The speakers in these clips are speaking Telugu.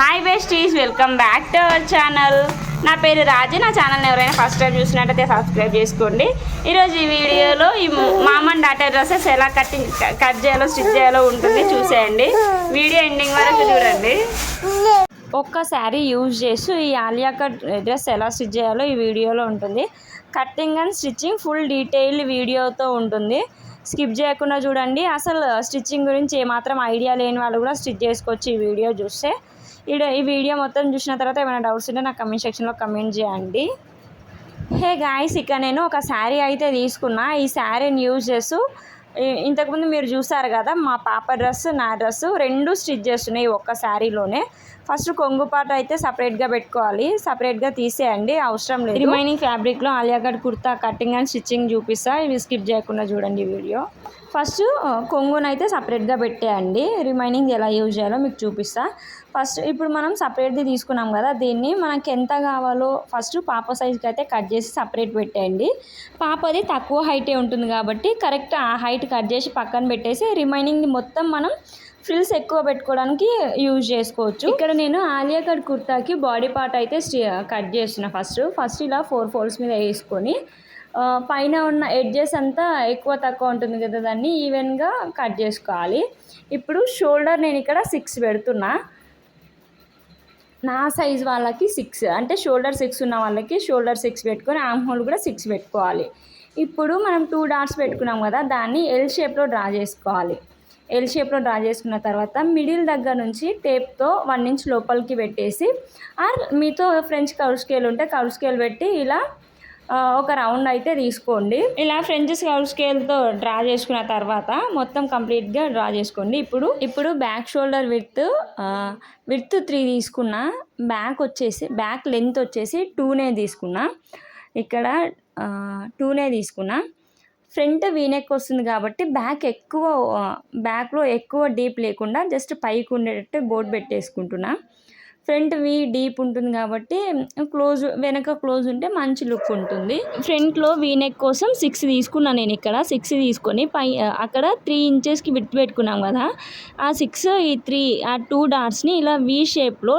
Hi besties welcome back to our channel నా పేరు రాజు. నా ఛానల్ని ఎవరైనా ఫస్ట్ టైం చూసినట్టయితే సబ్స్క్రైబ్ చేసుకోండి. ఈరోజు ఈ వీడియోలో ఈ మామ డాటర్ డ్రెస్సెస్ ఎలా కట్టింగ్ కట్ చేయాలో స్టిచ్ చేయాలో ఉంటుంది చూసేయండి. వీడియో ఎండింగ్ వరకు చూడండి. ఒక్క శారీ యూజ్ చేసి ఈ ఆలియా కట్ డ్రెస్ ఎలా స్టిచ్ చేయాలో ఈ వీడియోలో ఉంటుంది. Cutting and stitching full detail వీడియోతో ఉంటుంది. స్కిప్ చేయకుండా చూడండి. అసలు స్టిచ్చింగ్ గురించి ఏమాత్రం ఐడియా లేని వాళ్ళు కూడా స్టిచ్ చేసుకోవచ్చు ఈ వీడియో చూస్తే. ఈ ఈ వీడియో మొత్తం చూసిన తర్వాత ఏమైనా డౌట్స్ ఉంటే నాకు కమెంట్ సెక్షన్లో కమెంట్ చేయండి. హే గాయస్ ఇక నేను ఒక శారీ అయితే తీసుకున్నా. ఈ శారీని యూజ్ చేస్తూ ఇంతకుముందు మీరు చూసారు కదా మా పాప డ్రెస్ నా డ్రెస్ రెండు స్టిచ్ చేస్తున్నాయి ఒక్క శారీలోనే ఫస్ట్ కొంగు పాట అయితే సపరేట్గా పెట్టుకోవాలి. సపరేట్గా తీసేయండి అవసరం లేదు. రిమైనింగ్ ఫ్యాబ్రిక్లో ఆలియాగడ్ కుర్తా కటింగ్ అండ్ స్టిచ్చింగ్ చూపిస్తా. ఇవి స్కిప్ చేయకుండా చూడండి వీడియో. ఫస్ట్ కొంగునైతే సపరేట్గా పెట్టేయండి. రిమైనింగ్ ఎలా యూజ్ చేయాలో మీకు చూపిస్తా. ఫస్ట్ ఇప్పుడు మనం సపరేట్ది తీసుకున్నాం కదా దీన్ని మనకి ఎంత కావాలో ఫస్ట్ పాప సైజ్కి అయితే కట్ చేసి సపరేట్ పెట్టేయండి. పాపది తక్కువ హైటే ఉంటుంది కాబట్టి కరెక్ట్ ఆ హైట్ కట్ చేసి పక్కన పెట్టేసి రిమైనింగ్ మొత్తం మనం ఫ్రిల్స్ ఎక్కువ పెట్టుకోవడానికి యూజ్ చేసుకోవచ్చు. ఇక్కడ నేను ఆలియా కట్ కుర్తాకి బాడీ పార్ట్ అయితే కట్ చేస్తున్నా ఫస్ట్. ఫస్ట్ ఇలా ఫోర్ ఫోల్డ్స్ మీద వేసుకొని పైన ఉన్న ఎడ్జెస్ అంతా ఎక్కువ తక్కువ ఉంటుంది కదా దాన్ని ఈవెన్గా కట్ చేసుకోవాలి. ఇప్పుడు షోల్డర్ నేను ఇక్కడ సిక్స్ పెడుతున్నా. నా సైజ్ వాళ్ళకి సిక్స్ అంటే షోల్డర్ సిక్స్ ఉన్న వాళ్ళకి షోల్డర్ సిక్స్ పెట్టుకొని ఆమ్ హోల్ కూడా సిక్స్ పెట్టుకోవాలి. ఇప్పుడు మనం టూ డాట్స్ పెట్టుకున్నాం కదా దాన్ని ఎల్ షేప్లో డ్రా చేసుకోవాలి. ఎల్ షేప్లో డ్రా చేసుకున్న తర్వాత మిడిల్ దగ్గర నుంచి టేప్తో వన్ ఇంచ్ లోపలికి పెట్టేసి ఆర్ మీతో ఫ్రెంచ్ కౌల్ స్కేల్ ఉంటే కౌల్ స్కేల్ పెట్టి ఇలా ఒక రౌండ్ అయితే తీసుకోండి. ఇలా ఫ్రెంచ్ కౌల్ స్కేల్తో డ్రా చేసుకున్న తర్వాత మొత్తం కంప్లీట్గా డ్రా చేసుకోండి. ఇప్పుడు ఇప్పుడు back shoulder with with three తీసుకున్న బ్యాక్ వచ్చేసి బ్యాక్ లెంత్ వచ్చేసి టూనే తీసుకున్నా. ఇక్కడ టూనే తీసుకున్నా. ఫ్రంట్ వీనెక్ వస్తుంది కాబట్టి బ్యాక్ ఎక్కువ బ్యాక్లో ఎక్కువ డీప్ లేకుండా జస్ట్ పైకి ఉండేటట్టు బోర్డు పెట్టేసుకుంటున్నా. ఫ్రంట్ వి డీప్ ఉంటుంది కాబట్టి క్లోజ్ వెనక క్లోజ్ ఉంటే మంచి లుక్ ఉంటుంది. ఫ్రంట్లో వీనెక్ కోసం సిక్స్ తీసుకున్నాను నేను ఇక్కడ. సిక్స్ తీసుకొని పై అక్కడ త్రీ ఇంచెస్కి విత్ పెట్టుకున్నాం కదా. ఆ సిక్స్ ఈ త్రీ ఆ టూ డాట్స్ని ఇలా వి షేప్లో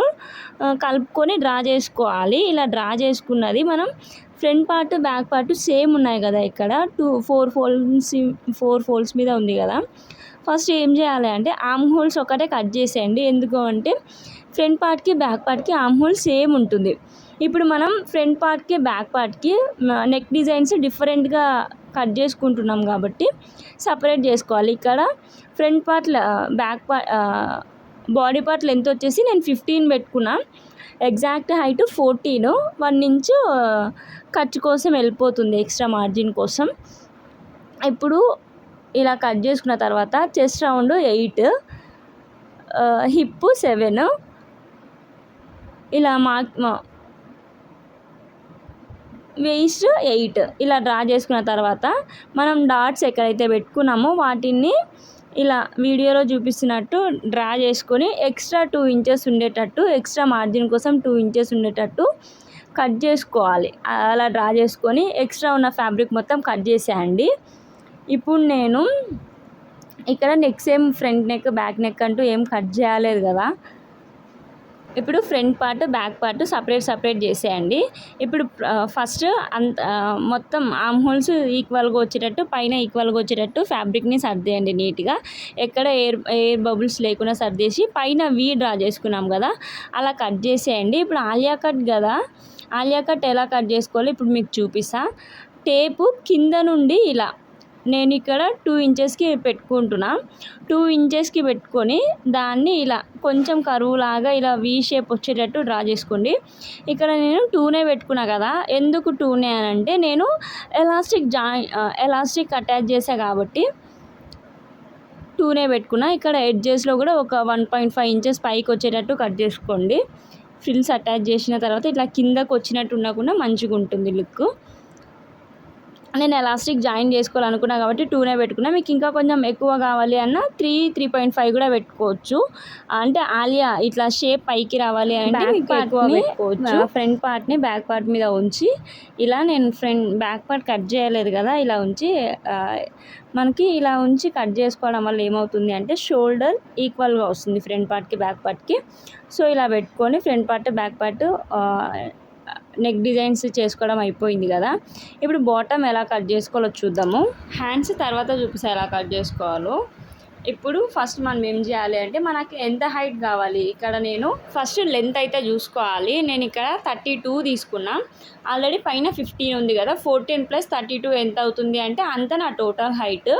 కలుపుకొని డ్రా చేసుకోవాలి. ఇలా డ్రా చేసుకున్నది మనం front part back part same ఉన్నాయి కదా ఇక్కడ. Two four folds four folds మీద ఉంది కదా. ఫస్ట్ ఏం చేయాలి అంటే ఆమ్ హోల్స్ ఒకటే కట్ చేసేయండి. ఎందుకు అంటే ఫ్రంట్ పార్ట్కి బ్యాక్ పార్ట్కి ఆమ్ హోల్ సేమ్ ఉంటుంది. ఇప్పుడు మనం ఫ్రంట్ పార్ట్కి బ్యాక్ పార్ట్కి నెక్ డిజైన్స్ డిఫరెంట్గా కట్ చేసుకుంటున్నాం కాబట్టి సపరేట్ చేసుకోవాలి. ఇక్కడ front part back part body part length వచ్చేసి నేను ఫిఫ్టీన్ పెట్టుకున్నా. Exact height fourteen. One inch ఖర్చు కోసం వెళ్ళిపోతుంది ఎక్స్ట్రా మార్జిన్ కోసం. ఇప్పుడు ఇలా కట్ చేసుకున్న తర్వాత chest round eight hip seven ఇలా మార్క్ వేస్ట్ ఎయిట్ ఇలా డ్రా చేసుకున్న తర్వాత మనం డాట్స్ ఎక్కడైతే పెట్టుకున్నామో వాటిని ఇలా వీడియోలో చూపిస్తున్నట్టు డ్రా చేసుకొని ఎక్స్ట్రా టూ ఇంచెస్ ఉండేటట్టు ఎక్స్ట్రా మార్జిన్ కోసం టూ ఇంచెస్ ఉండేటట్టు కట్ చేసుకోవాలి. అలా డ్రా చేసుకొని ఎక్స్ట్రా ఉన్న ఫ్యాబ్రిక్ మొత్తం కట్ చేసేయండి. ఇప్పుడు నేను ఇక్కడ నెక్స్ట్ ఏం ఫ్రంట్ నెక్ బ్యాక్ నెక్ అంటూ ఏం కట్ చేయలేదు కదా. ఇప్పుడు front part back part separate separate చేసేయండి. ఇప్పుడు ఫస్ట్ అంత మొత్తం ఆమ్ హోల్స్ ఈక్వల్గా వచ్చేటట్టు పైన ఈక్వల్గా వచ్చేటట్టు ఫ్యాబ్రిక్ని సర్దేయండి నీట్గా. ఎక్కడ ఎయిర్ ఎయిర్ బబుల్స్ లేకుండా సర్దేసి పైన వీ డ్రా చేసుకున్నాం కదా అలా కట్ చేసేయండి. ఇప్పుడు ఆలియా కట్ కదా ఆలియా కట్ ఎలా కట్ చేసుకోవాలో ఇప్పుడు మీకు చూపిస్తా. టేపు కింద నుండి ఇలా నేను ఇక్కడ టూ ఇంచెస్కి పెట్టుకుంటున్నా. టూ ఇంచెస్కి పెట్టుకొని దాన్ని ఇలా కొంచెం కరువు లాగా ఇలా వీ షేప్ వచ్చేటట్టు డ్రా చేసుకోండి. ఇక్కడ నేను టూనే పెట్టుకున్నా కదా ఎందుకు టూనే అని అంటే నేను ఎలాస్టిక్ జాయిన్ ఎలాస్టిక్ అటాచ్ చేసా కాబట్టి టూనే పెట్టుకున్నా. ఇక్కడ ఎడ్జెస్లో కూడా ఒక వన్ పాయింట్ ఫైవ్ ఇంచెస్ పైకి వచ్చేటట్టు కట్ చేసుకోండి. ఫ్రిల్స్ అటాచ్ చేసిన తర్వాత ఇట్లా కిందకు వచ్చినట్టు ఉండకుండా మంచిగా ఉంటుంది లుక్. నేను ఎలాస్టిక్ జాయిన్ చేసుకోవాలనుకున్నా కాబట్టి టూనే పెట్టుకున్నా. మీకు ఇంకా కొంచెం ఎక్కువ కావాలి అన్న త్రీ త్రీ పాయింట్ ఫైవ్ కూడా పెట్టుకోవచ్చు. అంటే ఆలియా ఇట్లా షేప్ పైకి రావాలి అంటే పెట్టుకోవచ్చు. ఫ్రంట్ పార్ట్ని బ్యాక్ పార్ట్ మీద ఉంచి ఇలా నేను ఫ్రంట్ బ్యాక్ పార్ట్ కట్ చేయలేదు కదా ఇలా ఉంచి మనకి ఇలా ఉంచి కట్ చేసుకోవడం వల్ల ఏమవుతుంది అంటే షోల్డర్ ఈక్వల్గా వస్తుంది ఫ్రంట్ పార్ట్కి బ్యాక్ పార్ట్కి సో ఇలా పెట్టుకొని front part back part neck designs చేసుకోవడం అయిపోయింది కదా. ఇప్పుడు బాటమ్ ఎలా కట్ చేసుకోవాలో చూద్దాము. హ్యాండ్స్ తర్వాత చూపిస్తా ఎలా కట్ చేసుకోవాలో. ఇప్పుడు ఫస్ట్ మనం ఏం చేయాలి అంటే మనకి ఎంత హైట్ కావాలి? ఇక్కడ నేను ఫస్ట్ లెంత్ అయితే చూసుకోవాలి. నేను ఇక్కడ థర్టీ టూ తీసుకున్నా. ఆల్రెడీ పైన ఫిఫ్టీన్ ఉంది కదా. ఫోర్టీన్ ప్లస్ థర్టీ టూ ఎంత అవుతుంది అంటే అంత నా టోటల్ హైట్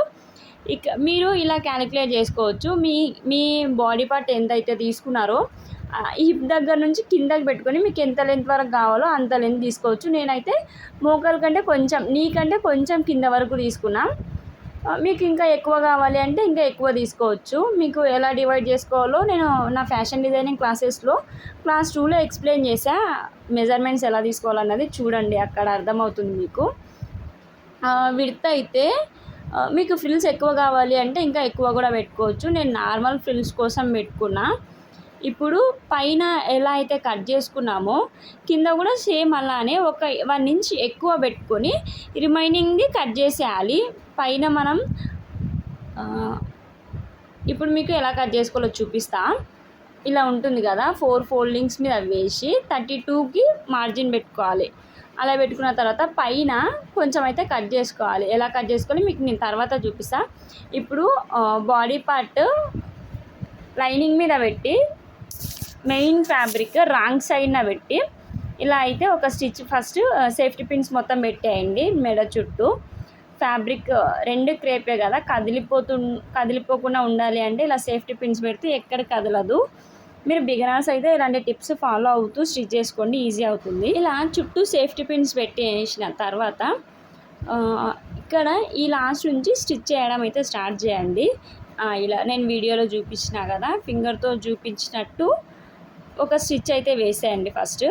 ఇక మీరు ఇలా క్యాలిక్యులేట్ చేసుకోవచ్చు. మీ మీ బాడీ పార్ట్ ఎంత అయితే తీసుకున్నారో హిప్ దగ్గర నుంచి కిందకి పెట్టుకొని మీకు ఎంత లెంత్ వరకు కావాలో అంత లెంత్ తీసుకోవచ్చు. నేనైతే మోకాల కంటే కొంచెం నీకంటే కొంచెం కింద వరకు తీసుకున్నా. మీకు ఇంకా ఎక్కువ కావాలి అంటే ఇంకా ఎక్కువ తీసుకోవచ్చు. మీకు ఎలా డివైడ్ చేసుకోవాలో నేను నా ఫ్యాషన్ డిజైనింగ్ క్లాసెస్లో క్లాస్ టూలో ఎక్స్ప్లెయిన్ చేసా మెజర్మెంట్స్ ఎలా తీసుకోవాలన్నది చూడండి అక్కడ అర్థమవుతుంది మీకు. విడత అయితే మీకు ఫ్రిల్స్ ఎక్కువ కావాలి అంటే ఇంకా ఎక్కువ కూడా పెట్టుకోవచ్చు. నేను నార్మల్ ఫ్రిల్స్ కోసం పెట్టుకున్నా. ఇప్పుడు పైన ఎలా అయితే కట్ చేసుకున్నామో కింద కూడా సేమ్ అలానే ఒక వన్ ఇంచ్ ఎక్కువ పెట్టుకొని రిమైనింగ్ది కట్ చేసేయాలి. పైన మనం ఇప్పుడు మీకు ఎలా కట్ చేసుకోవాలో చూపిస్తా. ఇలా ఉంటుంది కదా ఫోర్ ఫోల్డింగ్స్ మీద వేసి థర్టీ టూకి మార్జిన్ పెట్టుకోవాలి. అలా పెట్టుకున్న తర్వాత పైన కొంచెం అయితే కట్ చేసుకోవాలి. ఎలా కట్ చేసుకోవాలి మీకు నేను తర్వాత చూపిస్తా. ఇప్పుడు బాడీ పార్ట్ లైనింగ్ మీద పెట్టి మెయిన్ ఫ్యాబ్రిక్ రాంగ్ సైడ్న పెట్టి ఇలా అయితే ఒక స్టిచ్ ఫస్ట్ సేఫ్టీ పిన్స్ మొత్తం పెట్టేయండి మెడ చుట్టూ. ఫ్యాబ్రిక్ uh, రెండు క్రేపే కదా కదిలిపోతు కదిలిపోకుండా ఉండాలి అంటే ఇలా సేఫ్టీ పిన్స్ పెడితే ఎక్కడ కదలదు. మీరు బిగినర్స్ అయితే ఇలాంటి టిప్స్ ఫాలో అవుతూ స్టిచ్ చేసుకోండి ఈజీ అవుతుంది. ఇలా చుట్టూ సేఫ్టీ పిన్స్ పెట్టేసిన తర్వాత uh, ఇక్కడ ఈ లాస్ట్ నుంచి స్టిచ్ చేయడం అయితే స్టార్ట్ చేయండి. ఇలా నేను వీడియోలో చూపించిన కదా ఫింగర్తో చూపించినట్టు ఒక స్టిచ్ అయితే వేసేయండి ఫస్ట్.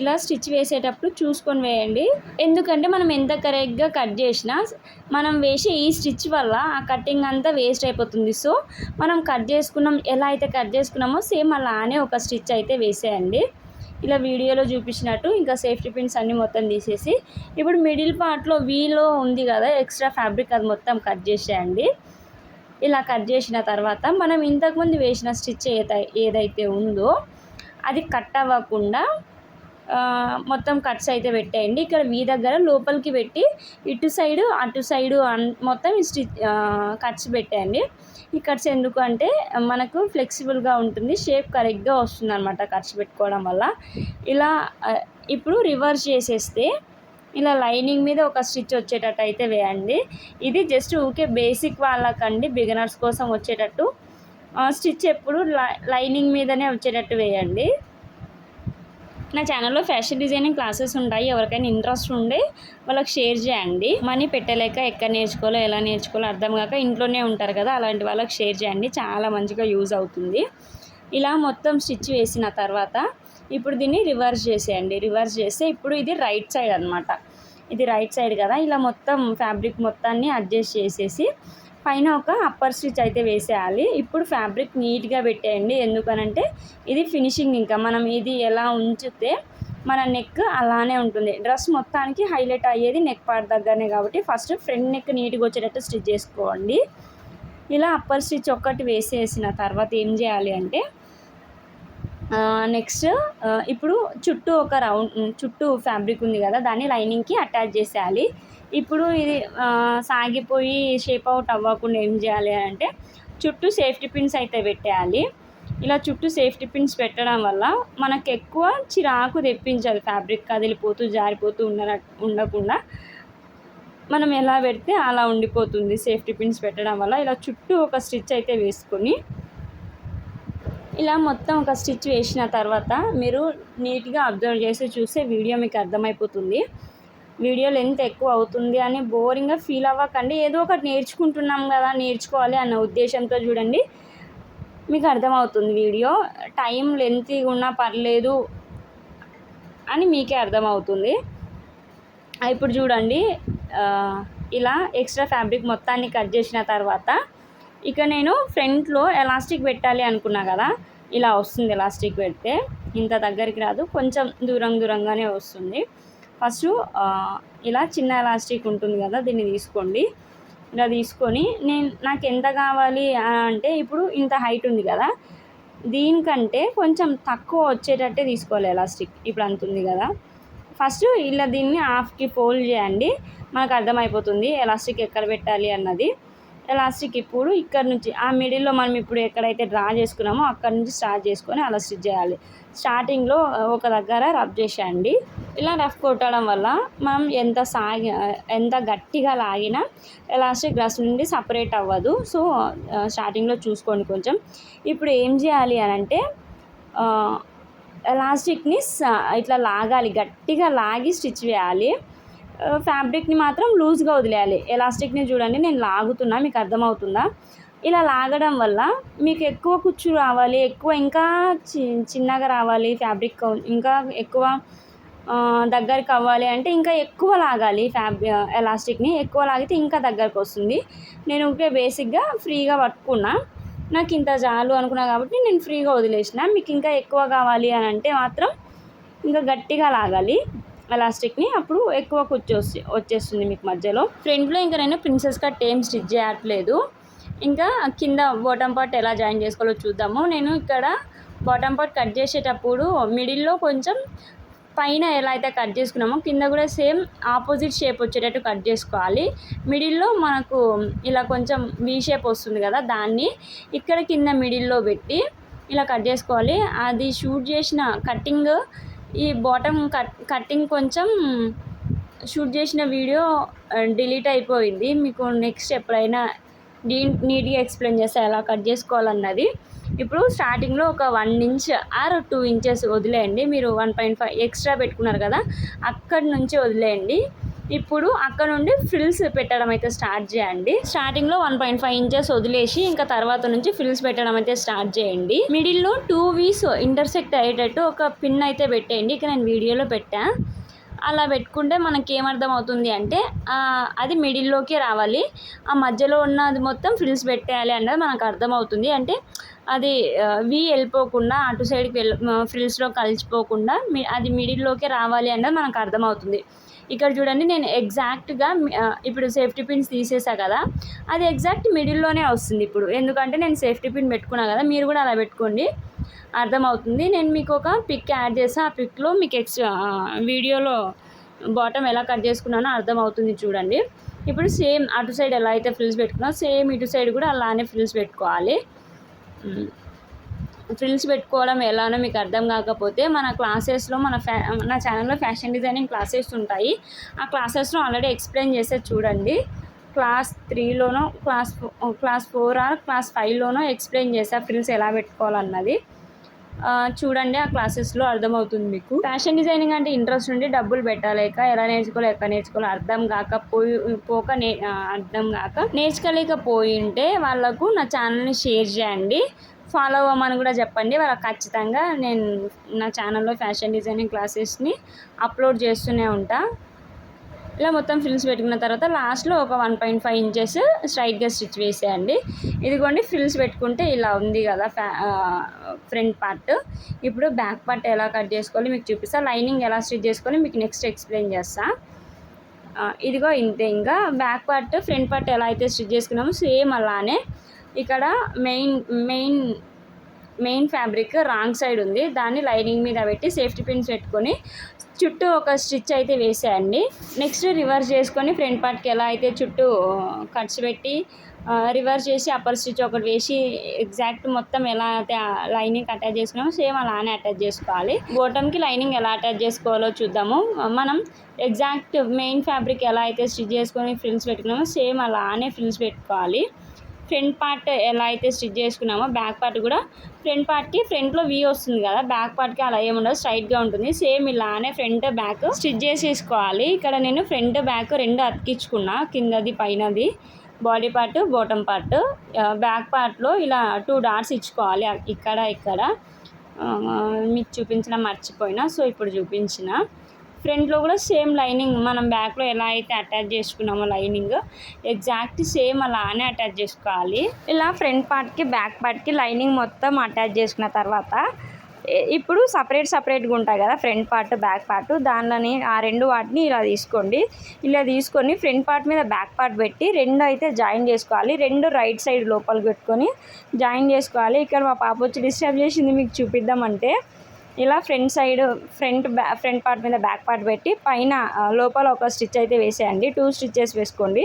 ఇలా స్టిచ్ వేసేటప్పుడు చూసుకొని వేయండి. ఎందుకంటే మనం ఎంత కరెక్ట్గా కట్ చేసినా మనం వేసే ఈ స్టిచ్ వల్ల ఆ కటింగ్ అంతా వేస్ట్ అయిపోతుంది. సో మనం కట్ చేసుకున్నాం ఎలా అయితే కట్ చేసుకున్నామో సేమ్ అలానే ఒక స్టిచ్ అయితే వేసేయండి. ఇలా వీడియోలో చూపించినట్టు ఇంకా సేఫ్టీ పిన్స్ అన్నీ మొత్తం తీసేసి ఇప్పుడు మిడిల్ పార్ట్లో వీలో ఉంది కదా ఎక్స్ట్రా ఫ్యాబ్రిక్ అది మొత్తం కట్ చేసేయండి. ఇలా కట్ చేసిన తర్వాత మనం ఇంతకుముందు వేసిన స్టిచ్ ఏదైతే ఉందో అది కట్ అవ్వకుండా మొత్తం కట్స్ అయితే పెట్టేయండి. ఇక్కడ మీ దగ్గర లోపలికి పెట్టి ఇటు సైడు అటు సైడు మొత్తం ఈ స్టిచ్ కట్స్ పెట్టేయండి. ఈ కట్స్ ఎందుకు అంటే మనకు ఫ్లెక్సిబుల్గా ఉంటుంది షేప్ కరెక్ట్గా వస్తుంది అనమాట కట్స్ పెట్టుకోవడం వల్ల. ఇలా ఇప్పుడు రివర్స్ చేసేస్తే ఇలా లైనింగ్ మీద ఒక స్టిచ్ వచ్చేటట్టు అయితే వేయండి. ఇది జస్ట్ ఊకే బేసిక్ వాళ్ళకండి బిగినర్స్ కోసం వచ్చేటట్టు. స్టిచ్ ఎప్పుడు లై- లైనింగ్ మీదనే వచ్చేటట్టు వేయండి. నా ఛానల్లో ఫ్యాషన్ డిజైనింగ్ క్లాసెస్ ఉంటాయి ఎవరికైనా ఇంట్రెస్ట్ ఉండే వాళ్ళకి షేర్ చేయండి. మనీ పెట్టలేక ఎక్కడ నేర్చుకోవాలో ఎలా నేర్చుకోవాలో అర్థం కాక ఇంట్లోనే ఉంటారు కదా అలాంటి వాళ్ళకి షేర్ చేయండి చాలా మంచిగా యూజ్ అవుతుంది. ఇలా మొత్తం స్టిచ్ వేసిన తర్వాత ఇప్పుడు దీన్ని రివర్స్ చేసేయండి. రివర్స్ చేస్తే ఇప్పుడు ఇది రైట్ సైడ్ అనమాట ఇది రైట్ సైడ్ కదా. ఇలా మొత్తం ఫ్యాబ్రిక్ మొత్తాన్ని అడ్జస్ట్ చేసేసి పైన ఒక అప్పర్ స్టిచ్ అయితే వేసేయాలి. ఇప్పుడు ఫ్యాబ్రిక్ నీట్గా పెట్టేయండి. ఎందుకనంటే ఇది ఫినిషింగ్ ఇంకా. మనం ఇది ఎలా ఉంచితే మన నెక్ అలానే ఉంటుంది. డ్రెస్ మొత్తానికి హైలైట్ అయ్యేది నెక్ పార్ట్ దగ్గరనే కాబట్టి ఫస్ట్ ఫ్రంట్ నెక్ నీట్గా వచ్చేటట్టు స్టిచ్ చేసుకోండి. ఇలా అప్పర్ స్టిచ్ ఒక్కటి వేసేసిన తర్వాత ఏం చేయాలి అంటే నెక్స్ట్ ఇప్పుడు చుట్టూ ఒక రౌండ్ చుట్టూ ఫ్యాబ్రిక్ ఉంది కదా దాన్ని లైనింగ్కి అటాచ్ చేసేయాలి. ఇప్పుడు ఇది సాగిపోయి షేప్ అవుట్ అవ్వకుండా ఏం చేయాలి అంటే చుట్టూ సేఫ్టీ పిన్స్ అయితే పెట్టేయాలి. ఇలా చుట్టూ సేఫ్టీ పిన్స్ పెట్టడం వల్ల మనకు ఎక్కువ చిరాకు తెప్పించాలి ఫ్యాబ్రిక్ కదిలిపోతూ జారిపోతూ ఉండ ఉండకుండా. మనం ఎలా పెడితే అలా ఉండిపోతుంది సేఫ్టీ పిన్స్ పెట్టడం వల్ల. ఇలా చుట్టూ ఒక స్టిచ్ అయితే వేసుకొని ఇలా మొత్తం ఒక స్టిచ్ వేసిన తర్వాత మీరు నీట్గా అబ్జర్వ్ చేసి చూస్తే వీడియో మీకు అర్థమైపోతుంది. వీడియో లెంత్ ఎక్కువ అవుతుంది అని బోరింగ్గా ఫీల్ అవ్వకండి. ఏదో ఒకటి నేర్చుకుంటున్నాం కదా నేర్చుకోవాలి అన్న ఉద్దేశంతో చూడండి. మీకు అర్థమవుతుంది వీడియో. టైం లెంత్గా ఉన్నా పర్లేదు అని మీకే అర్థమవుతుంది. ఇప్పుడు చూడండి. ఇలా ఎక్స్ట్రా ఫ్యాబ్రిక్ మొత్తాన్ని కట్ చేసిన తర్వాత ఇక నేను ఫ్రంట్లో ఎలాస్టిక్ పెట్టాలి అనుకున్నా కదా ఇలా వస్తుంది ఎలాస్టిక్ పెడితే. ఇంత దగ్గరికి రాదు కొంచెం దూరం దూరంగానే వస్తుంది. ఫస్ట్ ఇలా చిన్న ఎలాస్టిక్ ఉంటుంది కదా దీన్ని తీసుకోండి. ఇలా తీసుకొని నేను నాకు ఎంత కావాలి అంటే ఇప్పుడు ఇంత హైట్ ఉంది కదా దీనికంటే కొంచెం తక్కువ వచ్చేటట్టే తీసుకోవాలి ఎలాస్టిక్ ఇప్పుడు అంత ఉంది కదా. ఫస్ట్ ఇలా దీన్ని హాఫ్కి ఫోల్డ్ చేయండి. మనకు అర్థమైపోతుంది ఎలాస్టిక్ ఎక్కడ పెట్టాలి అన్నది. ఎలాస్టిక్ ఇప్పుడు ఇక్కడ నుంచి ఆ మిడిల్లో మనం ఇప్పుడు ఎక్కడైతే డ్రా చేసుకున్నామో అక్కడ నుంచి స్టార్ట్ చేసుకొని అలా స్టిచ్ చేయాలి. స్టార్టింగ్లో ఒక దగ్గర రబ్ చేసేయండి. ఇలా రఫ్ కొట్టడం వల్ల మనం ఎంత సాగి ఎంత గట్టిగా లాగినా ఎలాస్టిక్ గ్లాస్ నుండి సపరేట్ అవ్వదు. సో స్టార్టింగ్లో చూసుకోండి కొంచెం. ఇప్పుడు ఏం చేయాలి అని అంటే ఎలాస్టిక్ని ఇట్లా లాగాలి. గట్టిగా లాగి స్టిచ్ వేయాలి ఫ్యాబ్రిక్ని మాత్రం లూజ్గా వదిలేయాలి. ఎలాస్టిక్ని చూడండి నేను లాగుతున్నా మీకు అర్థమవుతుందా? ఇలా లాగడం వల్ల మీకు ఎక్కువ కుచ్చు రావాలి ఎక్కువ ఇంకా చి చిన్నగా రావాలి ఫ్యాబ్రిక్ ఇంకా ఎక్కువ దగ్గరికి అవ్వాలి అంటే ఇంకా ఎక్కువ లాగాలి ఫ్యాబ్ ఎలాస్టిక్ని. ఎక్కువ లాగితే ఇంకా దగ్గరకు వస్తుంది. నేను ఊరికే బేసిక్గా ఫ్రీగా పట్టుకున్నా. నాకు ఇంత చాలు అనుకున్నా కాబట్టి నేను ఫ్రీగా వదిలేసిన. మీకు ఇంకా ఎక్కువ కావాలి అని అంటే మాత్రం ఇంకా గట్టిగా లాగాలి. ఎలాస్టిక్ని అప్పుడు ఎక్కువ కూర్చో వచ్చేస్తుంది మీకు మధ్యలో. ఫ్రంట్లో ఇంకా నేను ప్రిన్సెస్ కట్ ఏం స్టిచ్ చేయట్లేదు. ఇంకా కింద బాటమ్ పార్ట్ ఎలా జాయిన్ చేసుకోవాలో చూద్దాము. నేను ఇక్కడ బాటమ్ పార్ట్ కట్ చేసేటప్పుడు మిడిల్లో కొంచెం పైన ఎలా అయితే కట్ చేసుకున్నామో కింద కూడా సేమ్ ఆపోజిట్ షేప్ వచ్చేటట్టు కట్ చేసుకోవాలి. మిడిల్లో మనకు ఇలా కొంచెం వీ షేప్ వస్తుంది కదా దాన్ని ఇక్కడ కింద మిడిల్లో పెట్టి ఇలా కట్ చేసుకోవాలి. అది షూట్ చేసిన కట్టింగ్ ఈ బాటమ్ కట్ కట్టింగ్ కొంచెం షూట్ చేసిన వీడియో డిలీట్ అయిపోయింది. మీకు నెక్స్ట్ ఎప్పుడైనా డీ నీట్గా ఎక్స్ప్లెయిన్ చేస్తే ఎలా కట్ చేసుకోవాలన్నది. ఇప్పుడు స్టార్టింగ్లో ఒక one inch or two inches వదిలేయండి. మీరు వన్ పాయింట్ ఫైవ్ ఎక్స్ట్రా పెట్టుకున్నారు కదా అక్కడి నుంచి వదిలేయండి. ఇప్పుడు అక్కడ నుండి ఫ్రిల్స్ పెట్టడం అయితే స్టార్ట్ చేయండి. స్టార్టింగ్లో వన్ పాయింట్ ఫైవ్ ఇంచెస్ వదిలేసి ఇంకా తర్వాత నుంచి ఫ్రిల్స్ పెట్టడం అయితే స్టార్ట్ చేయండి. మిడిల్లో టూ వీస్ ఇంటర్సెక్ట్ అయ్యేటట్టు ఒక పిన్ అయితే పెట్టేయండి. ఇక నేను వీడియోలో పెట్టా. అలా పెట్టుకుంటే మనకి ఏమర్థం అవుతుంది అంటే అది మిడిల్లోకి రావాలి. ఆ మధ్యలో ఉన్నది మొత్తం ఫ్రిల్స్ పెట్టేయాలి అన్నది మనకు అర్థమవుతుంది. అంటే అది వి వెళ్ళిపోకుండా అటు సైడ్కి వెళ్ళి ఫ్రిల్స్లో కలిసిపోకుండా అది మిడిల్లోకి రావాలి అన్నది మనకు అర్థమవుతుంది. ఇక్కడ చూడండి నేను ఎగ్జాక్ట్గా ఇప్పుడు సేఫ్టీ పిన్స్ తీసేసా కదా. అది ఎగ్జాక్ట్ మిడిల్లోనే వస్తుంది ఇప్పుడు. ఎందుకంటే నేను సేఫ్టీ పిన్ పెట్టుకున్నా కదా మీరు కూడా అలా పెట్టుకోండి. అర్థమవుతుంది. నేను మీకు ఒక పిక్ యాడ్ చేసి. ఆ పిక్లో మీకు ఎక్స్ట్రా వీడియోలో బాటమ్ ఎలా కట్ చేసుకున్నానో అర్థమవుతుంది చూడండి. ఇప్పుడు సేమ్ అటు సైడ్ ఎలా అయితే ఫ్రిల్స్ పెట్టుకున్నా సేమ్ ఇటు సైడ్ కూడా అలానే ఫ్రిల్స్ పెట్టుకోవాలి. ఫ్రిల్స్ పెట్టుకోవడం ఎలానో మీకు అర్థం కాకపోతే మన క్లాసెస్లో మన ఫ్యా నా ఛానల్లో ఫ్యాషన్ డిజైనింగ్ క్లాసెస్ ఉంటాయి. ఆ క్లాసెస్లో ఆల్రెడీ ఎక్స్ప్లెయిన్ చేస్తే చూడండి. Class త్రీలోనో class class four or class ఫైవ్లోనో explain చేసా ఫ్రిల్స్ ఎలా పెట్టుకోవాలన్నది. చూడండి ఆ క్లాసెస్లో అర్థమవుతుంది మీకు. ఫ్యాషన్ డిజైనింగ్ అంటే ఇంట్రెస్ట్ ఉండి డబ్బులు పెట్టలేక ఎలా నేర్చుకోవాలి ఎక్కడ నేర్చుకోవాలి అర్థం కాకపోయి పోక నే అర్థం కాక నేర్చుకోలేకపోయి ఉంటే వాళ్ళకు నా ఛానల్ని షేర్ చేయండి. ఫాలో అవ్వమని కూడా చెప్పండి. వాళ్ళకి ఖచ్చితంగా నేను నా ఛానల్లో ఫ్యాషన్ డిజైనింగ్ క్లాసెస్ని అప్లోడ్ చేస్తూనే ఉంటా. ఇలా మొత్తం ఫ్రిల్స్ పెట్టుకున్న తర్వాత లాస్ట్లో ఒక వన్ పాయింట్ ఫైవ్ ఇంచెస్ స్ట్రైట్గా స్టిచ్ వేసేయండి. ఇదిగోండి ఫ్రిల్స్ పెట్టుకుంటే ఇలా ఉంది కదా ఫ్యా ఫ్రంట్ పార్ట్. ఇప్పుడు బ్యాక్ పార్ట్ ఎలా కట్ చేసుకోవాలి మీకు చూపిస్తా. లైనింగ్ ఎలా స్టిచ్ చేసుకోవాలి మీకు నెక్స్ట్ ఎక్స్ప్లెయిన్ చేస్తా. ఇదిగో ఇంతే ఇంకా. బ్యాక్ పార్ట్ ఫ్రంట్ పార్ట్ ఎలా అయితే స్టిచ్ చేసుకున్నామో సేమ్ అలానే ఇక్కడ main main main fabric wrong side ఉంది. దాన్ని లైనింగ్ మీద పెట్టి సేఫ్టీ పిన్స్ పెట్టుకొని చుట్టూ ఒక స్టిచ్ అయితే వేసేయండి. నెక్స్ట్ రివర్స్ చేసుకొని ఫ్రంట్ పార్ట్కి ఎలా అయితే చుట్టూ కట్స్ పెట్టి రివర్స్ చేసి అప్పర్ స్టిచ్ ఒకటి వేసి ఎగ్జాక్ట్ మొత్తం ఎలా అయితే లైనింగ్ అటాచ్ చేసుకున్నామో సేమ్ అలానే అటాచ్ చేసుకోవాలి. బోటమ్కి లైనింగ్ ఎలా అటాచ్ చేసుకోవాలో చూద్దాము. మనం ఎగ్జాక్ట్ మెయిన్ ఫ్యాబ్రిక్ ఎలా అయితే స్టిచ్ చేసుకొని ఫ్రిల్స్ పెట్టుకున్నామో సేమ్ అలానే ఫ్రిల్స్ పెట్టుకోవాలి. ఫ్రంట్ పార్ట్ ఎలా అయితే స్టిచ్ చేసుకున్నామో బ్యాక్ పార్ట్ కూడా ఫ్రంట్ పార్ట్కి ఫ్రంట్లో వీ వస్తుంది కదా బ్యాక్ పార్ట్కి అలా ఏముండదు స్ట్రైట్గా ఉంటుంది. సేమ్ ఇలానే ఫ్రంట్ బ్యాక్ స్టిచ్ చేసేసుకోవాలి. ఇక్కడ నేను ఫ్రంట్ బ్యాక్ రెండు అతికించుకున్నా కిందది పైనది. Body part bottom part. Back పార్ట్లో ఇలా టూ డాట్స్ ఇచ్చుకోవాలి ఇక్కడ ఇక్కడ. మీకు చూపించడం మర్చిపోయినా సో ఇప్పుడు చూపించిన. ఫ్రంట్లో కూడా సేమ్ లైనింగ్ మనం బ్యాక్లో ఎలా అయితే అటాచ్ చేసుకున్నామో లైనింగ్ ఎగ్జాక్ట్ సేమ్ అలానే అటాచ్ చేసుకోవాలి. ఇలా ఫ్రంట్ పార్ట్కి బ్యాక్ పార్ట్కి లైనింగ్ మొత్తం అటాచ్ చేసుకున్న తర్వాత ఇప్పుడు సపరేట్ సపరేట్గా ఉంటాయి కదా ఫ్రంట్ పార్ట్ బ్యాక్ పార్ట్ దానిలోని ఆ రెండు వాటిని ఇలా తీసుకోండి. ఇలా తీసుకొని ఫ్రంట్ పార్ట్ మీద బ్యాక్ పార్ట్ పెట్టి రెండు అయితే జాయిన్ చేసుకోవాలి. రెండు రైట్ సైడ్ లోపల పెట్టుకొని జాయిన్ చేసుకోవాలి. ఇక్కడ మా పాప వచ్చి డిస్టర్బ్ చేసింది మీకు చూపిద్దామంటే. ఇలా ఫ్రంట్ సైడ్ ఫ్రంట్ బ్యా ఫ్రంట్ పార్ట్ మీద బ్యాక్ పార్ట్ పెట్టి పైన లోపల ఒక స్టిచ్ అయితే వేసేయండి. టూ స్టిచ్చెస్ వేసుకోండి.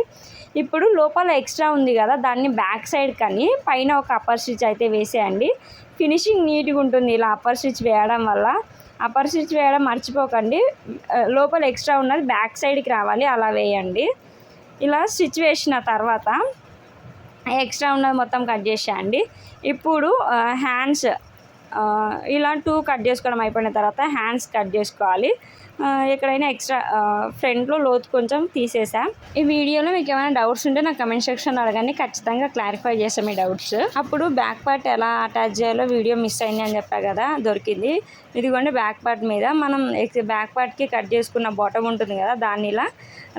ఇప్పుడు లోపల ఎక్స్ట్రా ఉంది కదా దాన్ని బ్యాక్ సైడ్ కానీ పైన ఒక అప్పర్ స్టిచ్ అయితే వేసేయండి. ఫినిషింగ్ నీట్గా ఉంటుంది ఇలా అప్పర్ స్టిచ్ వేయడం వల్ల. అప్పర్ స్టిచ్ వేయడం మర్చిపోకండి. లోపల ఎక్స్ట్రా ఉన్నది బ్యాక్ సైడ్కి రావాలి అలా వేయండి. ఇలా స్టిచ్ వేసిన తర్వాత ఎక్స్ట్రా ఉన్నది మొత్తం కట్ చేసేయండి. ఇప్పుడు హ్యాండ్స్ ఇలా టూ కట్ చేసుకోవడం అయిపోయిన తర్వాత హ్యాండ్స్ కట్ చేసుకోవాలి. ఎక్కడైనా ఎక్స్ట్రా ఫ్రంట్లో లోతు కొంచెం తీసేసా. ఈ వీడియోలో మీకు ఏమైనా డౌట్స్ ఉంటే నాకు కమెంట్ సెక్షన్ అడగండి. ఖచ్చితంగా క్లారిఫై చేసాం ఈ డౌట్స్. అప్పుడు బ్యాక్ పార్ట్ ఎలా అటాచ్ చేయాలో వీడియో మిస్ అయింది అని చెప్పా కదా దొరికింది. ఇదిగోండి బ్యాక్ పార్ట్ మీద మనం బ్యాక్ పార్ట్కి కట్ చేసుకున్న బాటమ్ ఉంటుంది కదా దాన్ని ఇలా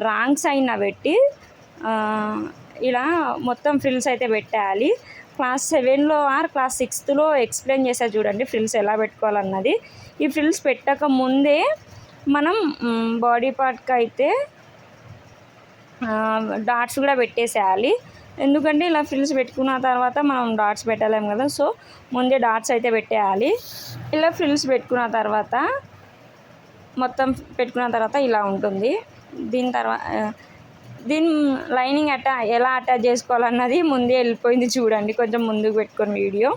రాంగ్ సైడ్న పెట్టి ఇలా మొత్తం ఫ్రిల్స్ అయితే పెట్టేయాలి క్లాస్ సెవెన్లో ఆర్ క్లాస్ సిక్స్త్లో ఎక్స్ప్లెయిన్ చేశారు చూడండి ఫ్రిల్స్ ఎలా పెట్టుకోవాలన్నది. ఈ ఫ్రిల్స్ పెట్టక ముందే మనం బాడీ పార్ట్కి అయితే డాట్స్ కూడా పెట్టేసేయాలి. ఎందుకంటే ఇలా ఫ్రిల్స్ పెట్టుకున్న తర్వాత మనం డాట్స్ పెట్టలేము కదా సో ముందే డాట్స్ అయితే పెట్టేయాలి. ఇలా ఫ్రిల్స్ పెట్టుకున్న తర్వాత మొత్తం పెట్టుకున్న తర్వాత ఇలా ఉంటుంది. దీని తర్వాత దీని లైనింగ్ అటా ఎలా అటాచ్ చేసుకోవాలన్నది ముందే వెళ్ళిపోయింది చూడండి. కొంచెం ముందుకు పెట్టుకొని వీడియో.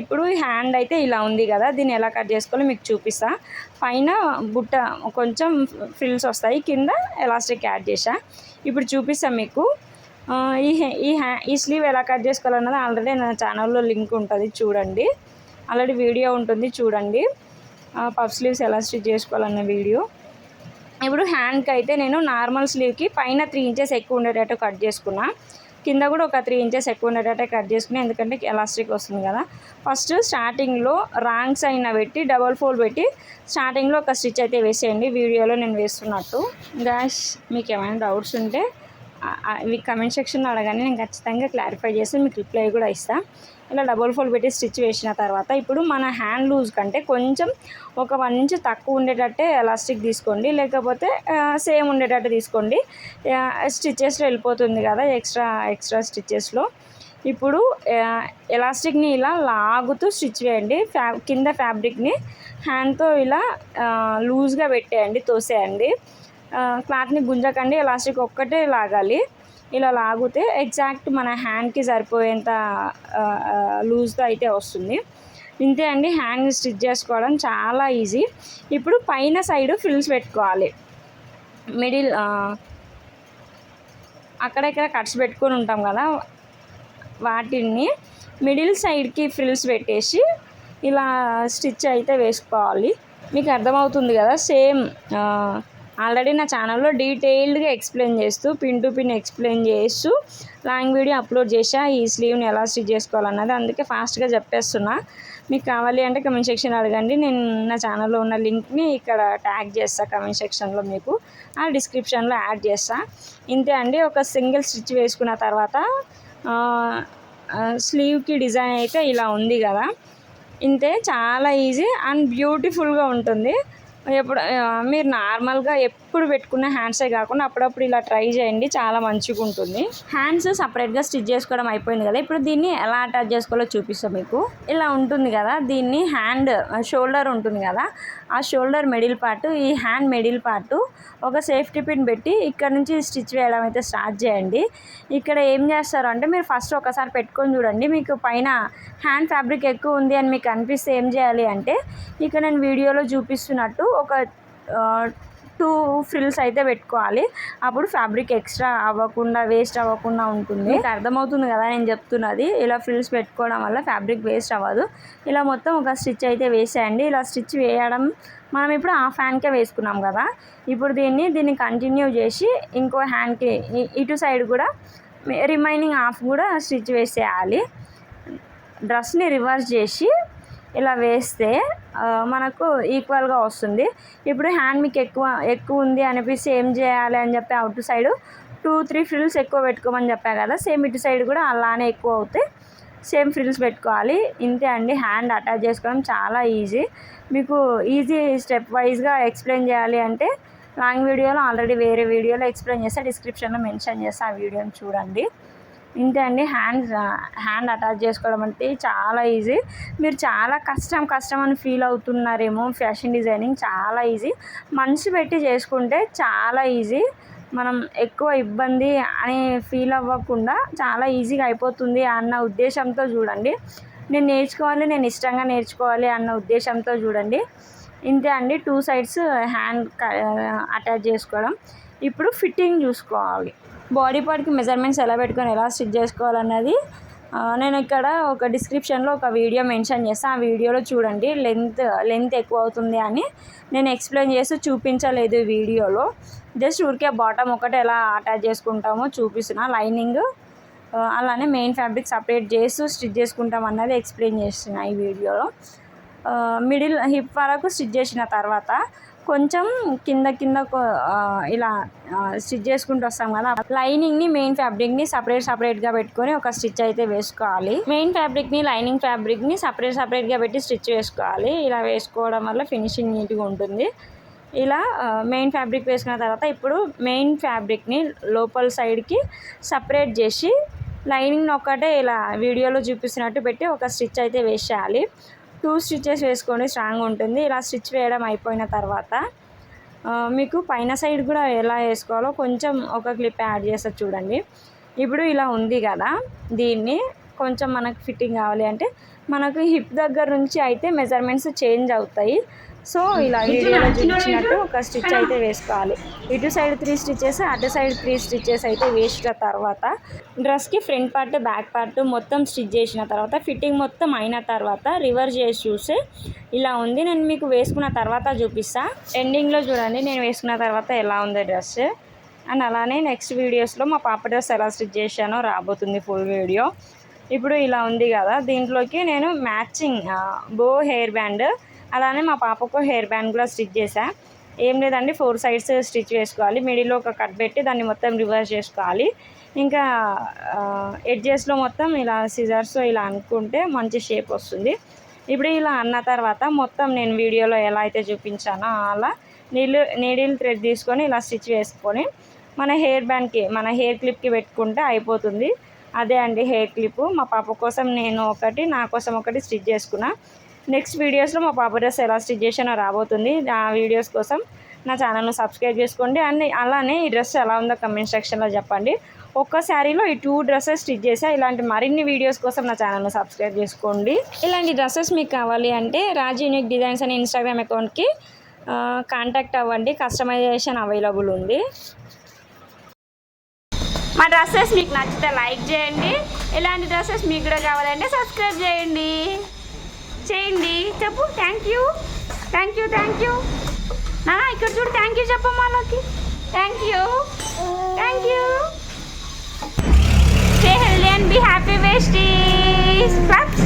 ఇప్పుడు హ్యాండ్ అయితే ఇలా ఉంది కదా దీన్ని ఎలా కట్ చేసుకోవాలో మీకు చూపిస్తా. పైన బుట్ట కొంచెం ఫ్రిల్స్ వస్తాయి కింద ఎలాస్టిక్ యాడ్ చేసా ఇప్పుడు చూపిస్తా మీకు. ఈ ఈ హ్యా ఈ స్లీవ్ ఎలా కట్ చేసుకోవాలన్నది ఆల్రెడీ నా ఛానల్లో లింక్ ఉంటుంది చూడండి. ఆల్రెడీ వీడియో ఉంటుంది చూడండి. పఫ్ స్లీవ్స్ ఎలా స్టిచ్ చేసుకోవాలన్న వీడియో. ఇప్పుడు హ్యాండ్కి అయితే నేను నార్మల్ స్లీవ్కి పైన త్రీ ఇంచెస్ ఎక్కువ ఉండేటట్టు కట్ చేసుకున్నా. కింద కూడా ఒక త్రీ ఇంచెస్ ఎక్కువ ఉండేటట్టు కట్ చేసుకున్నా ఎందుకంటే ఎలాస్టిక్ వస్తుంది కదా. ఫస్ట్ స్టార్టింగ్లో ర్యాంక్స్ అయినా పెట్టి డబల్ ఫోల్డ్ పెట్టి స్టార్టింగ్లో ఒక స్టిచ్ అయితే వేసేయండి. వీడియోలో నేను వేస్తున్నట్టు. గ్యాస్ మీకు ఏమైనా డౌట్స్ ఉంటే ఇవి కమెంట్ సెక్షన్లో అడగానే నేను ఖచ్చితంగా క్లారిఫై చేసి మీకు రిప్లై కూడా ఇస్తాను ఇలా డబుల్ ఫోల్డ్ పెట్టి స్టిచ్ వేసిన తర్వాత ఇప్పుడు మన హ్యాండ్ లూజ్ కంటే కొంచెం ఒక వన్ ఇంచ్ తక్కువ ఉండేటట్టే ఎలాస్టిక్ తీసుకోండి. లేకపోతే సేమ్ ఉండేటట్టు తీసుకోండి. స్టిచ్చెస్లో వెళ్ళిపోతుంది కదా ఎక్స్ట్రా ఎక్స్ట్రా స్టిచ్చెస్లో. ఇప్పుడు ఎలాస్టిక్ని ఇలా లాగుతూ స్టిచ్ వేయండి. ఫ్యా కింద ఫ్యాబ్రిక్ని హ్యాండ్తో ఇలా లూజ్గా పెట్టేయండి తోసేయండి. క్లాత్ని గుంజకండి ఎలాస్టిక్ ఒక్కటే లాగాలి. ఇలా లాగితే ఎగ్జాక్ట్ మన హ్యాండ్కి సరిపోయేంత లూజ్తో లూజ్గా అయితే వస్తుంది. ఇంతే అండి హ్యాండ్ స్టిచ్ చేసుకోవడం చాలా ఈజీ ఇప్పుడు పైన సైడ్ ఫిల్స్ పెట్టుకోవాలి. మిడిల్ అక్కడెక్కడ కట్స్ పెట్టుకొని ఉంటాం కదా వాటిని మిడిల్ సైడ్కి ఫ్రిల్స్ పెట్టేసి ఇలా స్టిచ్ అయితే వేసుకోవాలి. మీకు అర్థమవుతుంది కదా సేమ్ ఆల్రెడీ నా ఛానల్లో డీటెయిల్డ్గా ఎక్స్ప్లెయిన్ చేస్తూ పిన్ టు పిన్ ఎక్స్ప్లెయిన్ చేస్తూ లాంగ్ వీడియో అప్లోడ్ చేసా ఈ స్లీవ్ని ఎలా స్టిచ్ చేసుకోవాలన్నది అందుకే ఫాస్ట్గా చెప్పేస్తున్నా. మీకు కావాలి అంటే కమెంట్ సెక్షన్ అడగండి. నేను నా ఛానల్లో ఉన్న లింక్ని ఇక్కడ ట్యాగ్ చేస్తాను కమెంట్ సెక్షన్లో మీకు. ఆ డిస్క్రిప్షన్లో యాడ్ చేస్తా. ఇంతే అండి. ఒక సింగిల్ స్టిచ్ వేసుకున్న తర్వాత స్లీవ్కి డిజైన్ అయితే ఇలా ఉంది కదా. ఇంతే. చాలా ఈజీ అండ్ బ్యూటిఫుల్గా ఉంటుంది. ఎప్పుడు మీరు నార్మల్గా ఎప్పుడు పెట్టుకున్న హ్యాండ్సే కాకుండా అప్పుడప్పుడు ఇలా ట్రై చేయండి చాలా మంచిగా ఉంటుంది. హ్యాండ్స్ సపరేట్గా స్టిచ్ చేసుకోవడం అయిపోయింది కదా ఇప్పుడు దీన్ని ఎలా అటాచ్ చేసుకోవాలో చూపిస్తాం మీకు. ఇలా ఉంటుంది కదా దీన్ని హ్యాండ్ షోల్డర్ ఉంటుంది కదా ఆ షోల్డర్ మిడిల్ పార్ట్ ఈ హ్యాండ్ మిడిల్ పార్ట్ ఒక సేఫ్టీ పిన్ పెట్టి ఇక్కడ నుంచి స్టిచ్ వేయడం అయితే స్టార్ట్ చేయండి. ఇక్కడ ఏం చేస్తారు అంటే మీరు ఫస్ట్ ఒకసారి పెట్టుకొని చూడండి మీకు పైన హ్యాండ్ ఫ్యాబ్రిక్ ఎక్కువ ఉంది అని మీకు అనిపిస్తే ఏం చేయాలి అంటే ఇక్కడ నేను వీడియోలో చూపిస్తున్నట్టు ఒక టూ ఫ్రిల్స్ అయితే పెట్టుకోవాలి. అప్పుడు ఫ్యాబ్రిక్ ఎక్స్ట్రా అవ్వకుండా వేస్ట్ అవ్వకుండా ఉంటుంది. మీకు అర్థమవుతుంది కదా నేను చెప్తున్నది. ఇలా ఫ్రిల్స్ పెట్టుకోవడం వల్ల ఫ్యాబ్రిక్ వేస్ట్ అవ్వదు. ఇలా మొత్తం ఒక స్టిచ్ అయితే వేసేయండి. ఇలా స్టిచ్ వేయడం మనం ఇప్పుడు ఆ ఫ్యాన్కే వేసుకున్నాం కదా. ఇప్పుడు దీన్ని దీన్ని కంటిన్యూ చేసి ఇంకో హ్యాండ్కి ఇటు సైడ్ కూడా రిమైనింగ్ హాఫ్ కూడా స్టిచ్ వేసేయాలి. డ్రెస్ని రివర్స్ చేసి ఇలా వేస్తే మనకు ఈక్వల్గా వస్తుంది. ఇప్పుడు హ్యాండ్ మీకు ఎక్కువ ఎక్కువ ఉంది అనిపిస్తే ఏం చేయాలి అని చెప్పి outside two three frills ఎక్కువ పెట్టుకోమని చెప్పా కదా సేమ్ ఇటు సైడ్ కూడా అలానే ఎక్కువ అవుతాయి. సేమ్ ఫ్రిల్స్ పెట్టుకోవాలి. ఇంతే అండి. హ్యాండ్ అటాచ్ చేసుకోవడం చాలా ఈజీ మీకు ఈజీ స్టెప్ వైజ్గా ఎక్స్ప్లెయిన్ చేయాలి అంటే లాంగ్ వీడియోలో ఆల్రెడీ వేరే వీడియోలో ఎక్స్ప్లెయిన్ చేస్తే డిస్క్రిప్షన్లో మెన్షన్ చేస్తే ఆ వీడియోని చూడండి. ఇంతే అండి హ్యాండ్ హ్యాండ్ అటాచ్ చేసుకోవడం అంటే చాలా ఈజీ మీరు చాలా కష్టం కష్టం అని ఫీల్ అవుతున్నారేమో ఫ్యాషన్ డిజైనింగ్ చాలా ఈజీ మనసు పెట్టి చేసుకుంటే చాలా ఈజీ మనం ఎక్కువ ఇబ్బంది అని ఫీల్ అవ్వకుండా చాలా ఈజీగా అయిపోతుంది అన్న ఉద్దేశంతో చూడండి. నేను నేర్చుకోవాలి నేను ఇష్టంగా నేర్చుకోవాలి అన్న ఉద్దేశంతో చూడండి. ఇంతే అండి టూ సైడ్స్ హ్యాండ్ అటాచ్ చేసుకోవడం. ఇప్పుడు ఫిట్టింగ్ చూసుకోవాలి. బాడీ పార్ట్కి మెజర్మెంట్స్ ఎలా పెట్టుకొని ఎలా స్టిచ్ చేసుకోవాలన్నది నేను ఇక్కడ ఒక డిస్క్రిప్షన్లో ఒక వీడియో మెన్షన్ చేస్తాను ఆ వీడియోలో చూడండి లెంత్ లెంత్ ఎక్కువ అవుతుంది అని నేను ఎక్స్ప్లెయిన్ చేస్తూ చూపించలేదు వీడియోలో. జస్ట్ ఊరికే బాటమ్ ఒకటి ఎలా అటాచ్ చేసుకుంటామో చూపిస్తున్నా. లైనింగ్ అలానే మెయిన్ ఫ్యాబ్రిక్ సపరేట్ చేస్తూ స్టిచ్ చేసుకుంటాం అన్నది ఎక్స్ప్లెయిన్ చేస్తున్నా ఈ వీడియోలో. మిడిల్ హిప్ వరకు స్టిచ్ చేసిన తర్వాత కొంచెం కింద కింద ఇలా స్టిచ్ చేసుకుంటూ వస్తాం కదా. లైనింగ్ని మెయిన్ ఫ్యాబ్రిక్ని సపరేట్ సపరేట్గా పెట్టుకొని ఒక స్టిచ్ అయితే వేసుకోవాలి. మెయిన్ ఫ్యాబ్రిక్ని లైనింగ్ ఫ్యాబ్రిక్ని సపరేట్ సపరేట్గా పెట్టి స్టిచ్ వేసుకోవాలి. ఇలా వేసుకోవడం వల్ల ఫినిషింగ్ నీట్గా ఉంటుంది. ఇలా మెయిన్ ఫ్యాబ్రిక్ వేసుకున్న తర్వాత ఇప్పుడు మెయిన్ ఫ్యాబ్రిక్ని లోపల సైడ్కి సపరేట్ చేసి లైనింగ్ ఒక్కటే ఇలా వీడియోలో చూపిస్తున్నట్టు పెట్టి ఒక స్టిచ్ అయితే వేసేయాలి. టూ స్టిచ్చెస్ వేసుకొని స్ట్రాంగ్ ఉంటుంది. ఇలా స్టిచ్ వేయడం అయిపోయిన తర్వాత మీకు పైన సైడ్ కూడా ఎలా వేసుకోవాలో కొంచెం ఒక క్లిప్ యాడ్ చేస్తారు చూడండి. ఇప్పుడు ఇలా ఉంది కదా దీన్ని కొంచెం మనకు ఫిట్టింగ్ కావాలి అంటే మనకు హిప్ దగ్గర నుంచి అయితే మెజర్మెంట్స్ చేంజ్ అవుతాయి. సో ఇలా వీడియోలో చూపించినట్టు ఒక స్టిచ్ అయితే వేసుకోవాలి. ఇటు సైడ్ త్రీ స్టిచెస్ అటు సైడ్ త్రీ స్టిచెస్ అయితే వేసిన తర్వాత డ్రెస్కి ఫ్రంట్ పార్ట్ బ్యాక్ పార్ట్ మొత్తం స్టిచ్ చేసిన తర్వాత ఫిట్టింగ్ మొత్తం అయిన తర్వాత రివర్స్ చేసి చూస్తే ఇలా ఉంది. నేను మీకు వేసుకున్న తర్వాత చూపిస్తా. ఎండింగ్లో చూడండి నేను వేసుకున్న తర్వాత ఎలా ఉంది డ్రెస్. అండ్ అలానే నెక్స్ట్ వీడియోస్లో మా పాప డ్రెస్ ఎలా స్టిచ్ చేశానో రాబోతుంది ఫుల్ వీడియో ఇప్పుడు ఇలా ఉంది కదా దీంట్లోకి నేను మ్యాచింగ్ బో హెయిర్ బ్యాండ్ అలానే మా పాపకు హెయిర్ బ్యాండ్ కూడా స్టిచ్ చేశా. ఏం లేదండి ఫోర్ సైడ్స్ స్టిచ్ వేసుకోవాలి మిడిల్లో ఒక కట్ పెట్టి దాన్ని మొత్తం రివర్స్ చేసుకోవాలి. ఇంకా ఎడ్జెస్లో మొత్తం ఇలా సిజర్స్ ఇలా అనుకుంటే మంచి షేప్ వస్తుంది. ఇప్పుడు ఇలా అన్న తర్వాత మొత్తం నేను వీడియోలో ఎలా అయితే చూపించానో అలా నీళ్ళు నీడిల్ థ్రెడ్ తీసుకొని ఇలా స్టిచ్ వేసుకొని మన హెయిర్ బ్యాండ్కి మన హెయిర్ క్లిప్కి పెట్టుకుంటే అయిపోతుంది. అదే అండి హెయిర్ క్లిప్. మా పాప కోసం నేను ఒకటి నా కోసం ఒకటి స్టిచ్ చేసుకున్నా. నెక్స్ట్ వీడియోస్లో మా పాప డ్రెస్ ఎలా స్టిచ్ చేసానో రాబోతుంది. ఆ వీడియోస్ కోసం నా ఛానల్ను సబ్స్క్రైబ్ చేసుకోండి. అండ్ అలానే ఈ డ్రెస్ ఎలా ఉందో కమెంట్ సెక్షన్లో చెప్పండి. ఒక్క శారీలో ఈ టూ డ్రెస్సెస్ స్టిచ్ చేసా ఇలాంటి మరిన్ని వీడియోస్ కోసం నా ఛానల్ను సబ్స్క్రైబ్ చేసుకోండి. ఇలాంటి డ్రెస్సెస్ మీకు కావాలి అంటే రాజ్ యూనిక్ డిజైన్స్ అనే ఇన్స్టాగ్రామ్ అకౌంట్కి కాంటాక్ట్ అవ్వండి. కస్టమైజేషన్ అవైలబుల్ ఉంది. మా డ్రెస్సెస్ మీకు నచ్చితే లైక్ చేయండి. ఇలాంటి డ్రెస్సెస్ మీకు కూడా కావాలంటే సబ్స్క్రైబ్ చేయండి. చేయండి చెప్పు thank you thank you thank you నా ఇక్కడ చూడు థ్యాంక్ యూ చెప్పమ్మా వాళ్ళకి thank you thank you stay healthy and be happy వేస్టీస్ claps